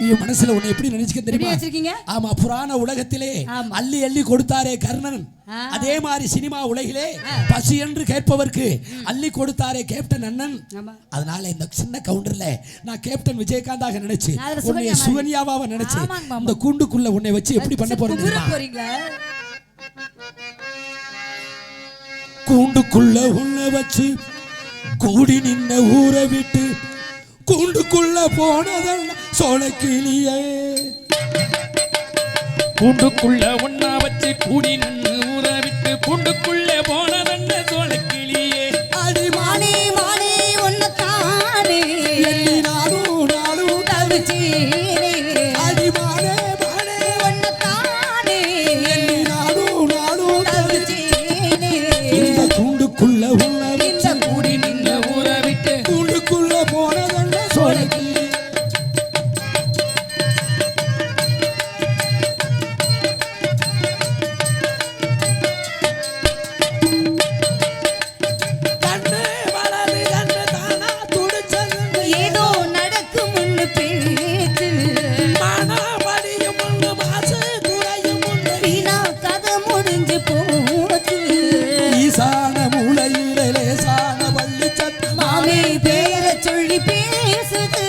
நீ மனசுல உன்னை எப்படி நினைச்சுக்க தெரியுமா ஆமா புராண உலகத்திலே. அள்ளி அள்ளி கொடுத்தாரே கர்ணன். அதே மாதிரி சினிமா உலகிலே. பசி என்று கேட்பவர்க்கு அள்ளி கொடுத்தாரே கேப்டன் அண்ணன் அதனால இந்த சின்ன கவுண்டர்ல நான் கேப்டன் விஜயகாந்தாக நினைச்சு நான் அதுல உன்னை சுகன்யா மாதிரி. சுகன்யாவாக நினைச்சு. இந்த கூண்டுக்குள்ள உன்னை வச்சு எப்படி பண்ண? போறீங்களா கூண்டுக்குள்ள உன்னை வச்சு கூடி நின்ன ஊரை விட்டு கூண்டுக்குள்ள போனதல்ல சோழக்கிளியே கூண்டுக்குள்ள ஒன்னா வச்சு கூடி நின்று மாமே பேரை சொல்லி பேசுது.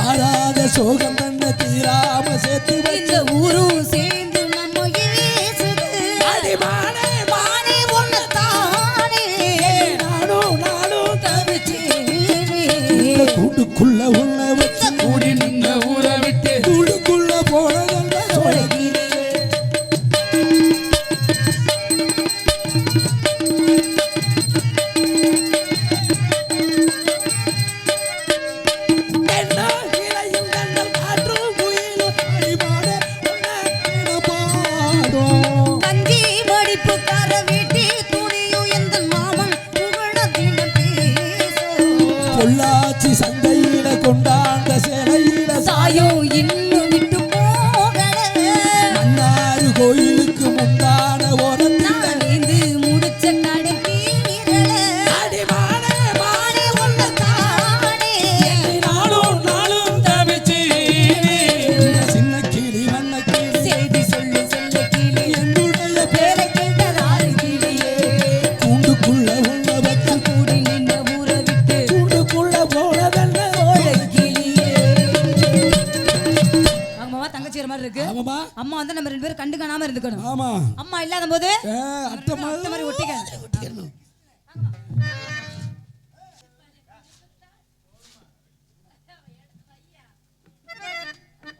ஆறாத சோகம் தன்ன தீராம சேர்த்து இந்த ஊரும் பொள்ளாச்சி சந்தையில கொண்டாந்த சிலையில சாயோ இன்னும் மாதிரி இருக்கு. ஆமாமா அம்மா வந்து நம்ம ரெண்டு பேரும் கண்டு காணாம இருந்துக்கணும். ஆமா. அம்மா இல்லாத போது அத்தை மாதிரி ஒட்டிக்க